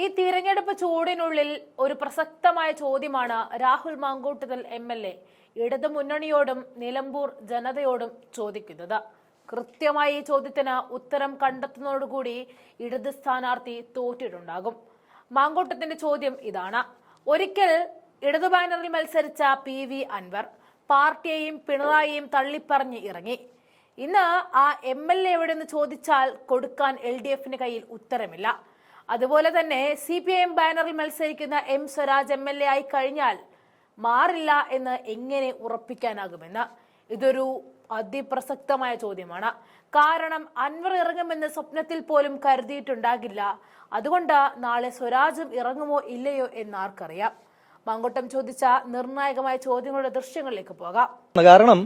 ഈ തിരഞ്ഞെടുപ്പ് ചൂടിനുള്ളിൽ ഒരു പ്രസക്തമായ ചോദ്യമാണ് Rahul Mamkootathil M L A. ഇടതു മുന്നണിയോടും നിലമ്പൂർ ജനതയോടും ചോദിക്കുന്നത്. കൃത്യമായി ഈ ചോദ്യത്തിന് ഉത്തരം കണ്ടെത്തുന്നതോടുകൂടി ഇടത് സ്ഥാനാർത്ഥി തോറ്റിട്ടുണ്ടാകും. മാങ്കൂട്ടത്തിന്റെ ചോദ്യം ഇതാണ്. ഒരിക്കൽ ഇടതു ബാനറിൽ മത്സരിച്ച പി വി അൻവർ പാർട്ടിയെയും പിണറായിയും തള്ളിപ്പറഞ്ഞ് ഇറങ്ങി. ഇന്ന് ആ എം എൽ എ എവിടെ നിന്ന് ചോദിച്ചാൽ കൊടുക്കാൻ എൽ ഡി എഫിന് കയ്യിൽ ഉത്തരമില്ല. അതുപോലെ തന്നെ സി പി ഐ എം ബാനറിൽ മത്സരിക്കുന്ന M Swaraj M L A ആയി കഴിഞ്ഞാൽ മാറില്ല എന്ന് എങ്ങനെ ഉറപ്പിക്കാനാകുമെന്ന് ഇതൊരു അതിപ്രസക്തമായ ചോദ്യമാണ്. കാരണം അൻവർ ഇറങ്ങുമെന്ന് സ്വപ്നത്തിൽ പോലും കരുതിയിട്ടുണ്ടാകില്ല. അതുകൊണ്ട് നാളെ സ്വരാജും ഇറങ്ങുമോ ഇല്ലയോ എന്ന് ആർക്കറിയാം. മങ്കൊട്ടം ചോദിച്ച നിർണായകമായ ചോദ്യങ്ങളുടെ ദൃശ്യങ്ങളിലേക്ക് പോകാം. കാരണം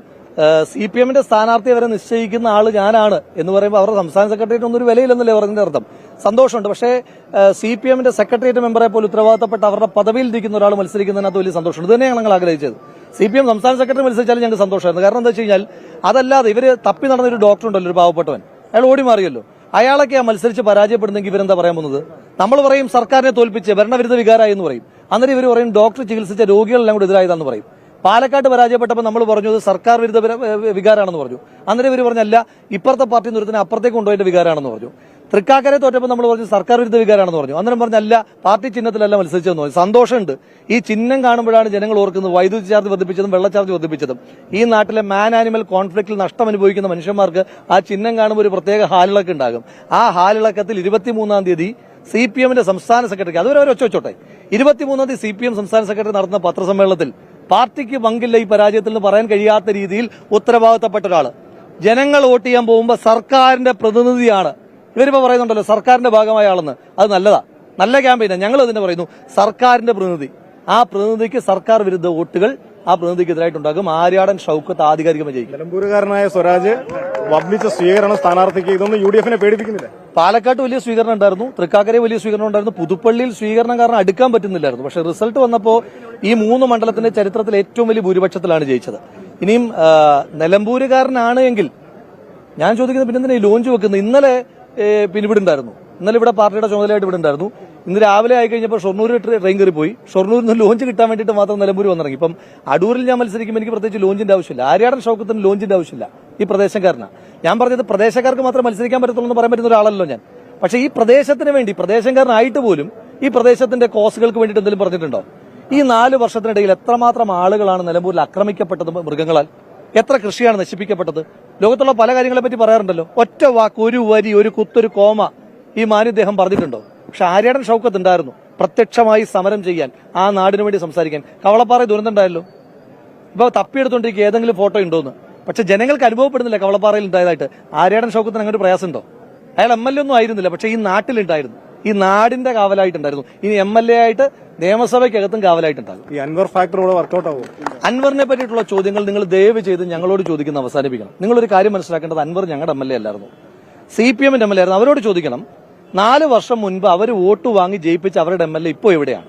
സി പി എമ്മിന്റെ സ്ഥാനാർത്ഥി വരെ നിശ്ചയിക്കുന്ന ആൾ ഞാനാണ് എന്ന് പറയുമ്പോൾ അവരുടെ സംസ്ഥാന സെക്രട്ടേറിയറ്റ് ഒന്നും ഒരു വിലയില്ലെന്നല്ലേ പറഞ്ഞതിന്റെ അർത്ഥം? സന്തോഷമുണ്ട്. പക്ഷേ സി പി എമ്മിന്റെ സെക്രട്ടേറിയറ്റ് മെമ്പറെ പോലെ ഉത്തരവാദിത്തപ്പെട്ട അവരുടെ പദവിയിൽ ഇരിക്കുന്ന ഒരാൾ മത്സരിക്കുന്നതിനകത്ത് വലിയ സന്തോഷമുണ്ട്. ഇത് തന്നെയാണ് ഞങ്ങൾ ആഗ്രഹിച്ചത്. സി പി എം സംസ്ഥാന സെക്രട്ടറി മത്സരിച്ചാലും ഞങ്ങൾക്ക് സന്തോഷമായിരുന്നു. കാരണം എന്താ വെച്ച് കഴിഞ്ഞാൽ അതല്ലാതെ ഇവർ തപ്പി നടന്ന ഒരു ഡോക്ടർ ഉണ്ടല്ലോ ഒരു പാവപ്പെട്ടവൻ. അയാൾ ഓടി മാറിയല്ലോ. അയാളൊക്കെ ആ മത്സരിച്ച് പരാജയപ്പെടുന്നെങ്കിൽ ഇവരെന്താ പറയാൻ പോകുന്നത്? നമ്മൾ പറയും സർക്കാരിനെ തോൽപ്പിച്ച് ഭരണവിരുദ്ധ വികാരമായി എന്ന് പറയും. അന്നേരം ഇവർ പറയും ഡോക്ടർ ചികിത്സിച്ച രോഗികളെല്ലാം കൂടി എതിരായതാന്ന് പറയും. പാലക്കാട് പരാജയപ്പെട്ടപ്പോൾ നമ്മൾ പറഞ്ഞു സർക്കാർ വിരുദ്ധ വിര- വികാരമാണെന്ന് പറഞ്ഞു. അന്നേരം ഇവർ പറഞ്ഞല്ല ഇപ്പുറത്തെ പാർട്ടി നിർത്തിന് അപ്പുറത്തേക്ക് കൊണ്ടുപോയതിന്റെ വികാരമാണെന്ന് പറഞ്ഞു. തൃക്കാക്കരെ തോറ്റപ്പോൾ നമ്മൾ പറഞ്ഞു സർക്കാർ വിരുദ്ധ വികാരമാണെന്ന് പറഞ്ഞു. അന്നേരം പറഞ്ഞല്ല പാർട്ടി ചിഹ്നത്തിലല്ല മത്സരിച്ചതെന്ന് പറഞ്ഞു. സന്തോഷമുണ്ട്. ഈ ചിഹ്നം കാണുമ്പോഴാണ് ജനങ്ങൾ ഓർക്കുന്നത് വൈദ്യുതി ചാർജ് വർദ്ധിപ്പിച്ചതും വെള്ള ചാർജ് വർദ്ധിപ്പിച്ചതും. ഈ നാട്ടിലെ മാൻ ആനിമൽ കോൺഫ്ലിക്റ്റിൽ നഷ്ടം അനുഭവിക്കുന്ന മനുഷ്യന്മാർക്ക് ആ ചിഹ്നം കാണുമ്പോൾ ഒരു പ്രത്യേക ഹാലിളക്കം ഉണ്ടാകും. ആ ഹാലിളക്കത്തിൽ ഇരുപത്തിമൂന്നാം തീയതി സി പി എമ്മിന്റെ സംസ്ഥാന സെക്രട്ടറി അതുവരെ ഒരു ഒച്ചോട്ടെ ഇരുപത്തിമൂന്നാം തീയതി സി പി എം സംസ്ഥാന സെക്രട്ടറി നടന്ന പത്രസമ്മേളനത്തിൽ പാർട്ടിക്ക് പങ്കില്ല ഈ പരാജയത്തിൽ നിന്ന് പറയാൻ കഴിയാത്ത രീതിയിൽ ഉത്തരവാദിത്തപ്പെട്ട ഒരാൾ ജനങ്ങൾ വോട്ട് ചെയ്യാൻ പോകുമ്പോൾ സർക്കാരിന്റെ പ്രതിനിധിയാണ് ഇവരിപ്പോ പറയുന്നുണ്ടല്ലോ സർക്കാരിന്റെ ഭാഗമായ ആളെന്ന്. അത് നല്ലതാ. നല്ല ക്യാമ്പയിനാണ് ഞങ്ങൾ അതിനെ പറയുന്നു സർക്കാരിന്റെ പ്രതിനിധി. ആ പ്രതിനിധിക്ക് സർക്കാർ വിരുദ്ധ വോട്ടുകൾ ആ പ്രതിനിധിക്ക് എതിരായിട്ടുണ്ടാകും ആര്യാടൻ ഷൌക്കത്ത് ആധികാരികമായി ജയിക്കും. നിലമ്പൂരുകാരനായ സ്വരാജ് വമ്പിച്ച സ്വീകരണം സ്ഥാനാർത്ഥിക്ക് ഇതൊന്നും യു ഡി എഫിനെ പേടിപ്പിക്കുന്നില്ല. പാലക്കാട്ട് വലിയ സ്വീകരണം ഉണ്ടായിരുന്നു തൃക്കാക്കരയിൽ വലിയ സ്വീകരണം ഉണ്ടായിരുന്നു പുതുപ്പള്ളിയിൽ സ്വീകരണം കാരണം അടുക്കാൻ പറ്റുന്നില്ലായിരുന്നു. പക്ഷെ റിസൾട്ട് വന്നപ്പോൾ ഈ മൂന്ന് മണ്ഡലത്തിന്റെ ചരിത്രത്തിൽ ഏറ്റവും വലിയ ഭൂരിപക്ഷത്തിലാണ് ജയിച്ചത്. ഇനിയും നിലമ്പൂരുകാരനാണ് എങ്കിൽ ഞാൻ ചോദിക്കുന്നത് പിന്നെ ഈ ലോഞ്ച് വെക്കുന്നത്? ഇന്നലെ പിന്നെ ഇവിടെ ഉണ്ടായിരുന്നു. ഇന്നലെ ഇവിടെ പാർട്ടിയുടെ ചുമതലയായിട്ട് ഇവിടെ ഉണ്ടായിരുന്നു. ഇന്ന് രാവിലെ ആയി കഴിഞ്ഞപ്പോൾ ഷൊർണൂർ ട്രെയിൻ കയറി പോയി. ഷൊർണൂരിൽ നിന്ന് ലോഞ്ച് കിട്ടാൻ വേണ്ടിയിട്ട് മാത്രം നിലമ്പൂർ വന്നിറങ്ങി. ഇപ്പം അടൂരിൽ ഞാൻ മത്സരിക്കുമ്പോൾ എനിക്ക് പ്രത്യേകിച്ച് ലോഞ്ചിന്റെ ആവശ്യമില്ല. ആര്യാടൻ ഷൗക്കത്തിന് ലോഞ്ചിന്റെ ആവശ്യമില്ല. ഈ പ്രദേശക്കാരനാണ് ഞാൻ പറഞ്ഞത് പ്രദേശക്കാർക്ക് മാത്രം മത്സരിക്കാൻ പറ്റത്തുള്ളൂ എന്ന് പറയാൻ പറ്റുന്ന ഒരാളല്ലോ ഞാൻ. പക്ഷേ ഈ പ്രദേശത്തിന് വേണ്ടി പ്രദേശക്കാരനായിട്ട് പോലും ഈ പ്രദേശത്തിന്റെ കോസുകൾക്ക് വേണ്ടിയിട്ട് എന്തെങ്കിലും പറഞ്ഞിട്ടുണ്ടോ? ഈ നാല് വർഷത്തിനിടയിൽ എത്രമാത്രം ആളുകളാണ് നിലമ്പൂരിൽ ആക്രമിക്കപ്പെട്ടത് മൃഗങ്ങളാൽ? എത്ര കൃഷിയാണ് നശിപ്പിക്കപ്പെട്ടത്? ലോകത്തുള്ള പല കാര്യങ്ങളെ പറ്റി പറയാറുണ്ടല്ലോ. ഒറ്റ വാക്ക് ഒരു വരി ഒരു കുത്തൊരു കോമ ഈ മാന്യദ്ദേഹം പറഞ്ഞിട്ടുണ്ടോ? പക്ഷെ ആര്യാടൻ ഷൗക്കത്ത് ഉണ്ടായിരുന്നു. പ്രത്യക്ഷമായി സമരം ചെയ്യാൻ ആ നാടിനു വേണ്ടി സംസാരിക്കാൻ. കവളപ്പാറ ദുരന്തം ഉണ്ടായല്ലോ? ഇപ്പൊ തപ്പിയെടുത്തോണ്ടിരിക്കുക ഏതെങ്കിലും ഫോട്ടോ ഉണ്ടോന്ന്? പക്ഷെ ജനങ്ങൾക്ക് അനുഭവപ്പെടുന്നില്ല കവളപ്പാറയിൽ ഉണ്ടായതായിട്ട്. ആര്യാടൻ ഷൗക്കത്തിന് അങ്ങനെ ഒരു പ്രയാസമുണ്ടോ? അയാൾ എം എൽ എ ഒന്നും ആയിരുന്നില്ല പക്ഷെ ഈ നാട്ടിലുണ്ടായിരുന്നു. ഈ നാടിന്റെ കാവലായിട്ടുണ്ടായിരുന്നു. ഇനി എം എൽ എ ആയിട്ട് നിയമസഭയ്ക്കകത്തും കാവലായിട്ടുണ്ടാകും. ഈ അൻവർ ഫാക്ടർ ഇവിടെ വർക്കൗട്ട് ആവും അൻവറിനെ പറ്റിയിട്ടുള്ള ചോദ്യങ്ങൾ നിങ്ങൾ ദയവ് ചെയ്ത് ഞങ്ങളോട് ചോദിക്കുന്ന അവസാനിപ്പിക്കണം. നിങ്ങളൊരു കാര്യം മനസ്സിലാക്കേണ്ടത് അൻവർ ഞങ്ങളുടെ എം എൽ എ അല്ലായിരുന്നു. സി പി എമ്മിന്റെ എം എൽ എ ആയിരുന്നു. അവരോട് ചോദിക്കണം നാല് വർഷം മുൻപ് അവർ വോട്ട് വാങ്ങി ജയിപ്പിച്ച അവരുടെ എം എൽ എ ഇപ്പോൾ എവിടെയാണ്?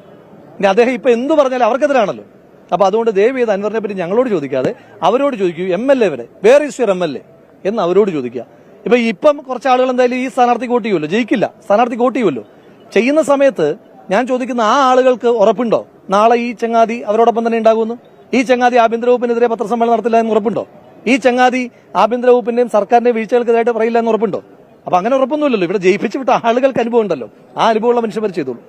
ഇനി അദ്ദേഹം ഇപ്പൊ എന്ത് പറഞ്ഞാലും അവർക്കെതിരാണല്ലോ. അപ്പൊ അതുകൊണ്ട് ദയവ് ചെയ്ത് അൻവറിനെ പറ്റി ഞങ്ങളോട് ചോദിക്കാതെ അവരോട് ചോദിക്കൂ എം എൽ എ വരെ where is your M L A എന്ന് അവരോട് ചോദിക്കുക. ഇപ്പൊ ഇപ്പം കുറച്ച് ആളുകൾ എന്തായാലും ഈ സ്ഥാനാർത്ഥിക്ക് വോട്ട് ചെയ്യുമല്ലോ. ജയിക്കില്ല. സ്ഥാനാർത്ഥിക്ക് വോട്ട് ചെയ്യുമല്ലോ. ചെയ്യുന്ന സമയത്ത് ഞാൻ ചോദിക്കുന്ന ആ ആളുകൾക്ക് ഉറപ്പുണ്ടോ? നാളെ ഈ ചങ്ങാതി അവരോടൊപ്പം തന്നെ ഉണ്ടാകുമെന്ന്? ഈ ചങ്ങാതി ആഭ്യന്തര വകുപ്പിനെതിരെ പത്രസമ്മേളനം നടത്തില്ല എന്ന് ഉറപ്പുണ്ടോ? ഈ ചങ്ങാതി ആഭ്യന്തര വകുപ്പിന്റെയും സർക്കാരിന്റെ വീഴ്ചകൾക്കെതിരായിട്ട് പറയില്ല എന്ന് ഉറപ്പുണ്ടോ? അപ്പൊ അങ്ങനെ ഉറപ്പൊന്നുമില്ലല്ലോ. ഇവിടെ ജയിപ്പിച്ചു വിട്ട ആളുകൾക്ക് അനുഭവം ഉണ്ടല്ലോ. ആ അനുഭവമുള്ള മനുഷ്യന്മാർ ചെയ്തോളൂ.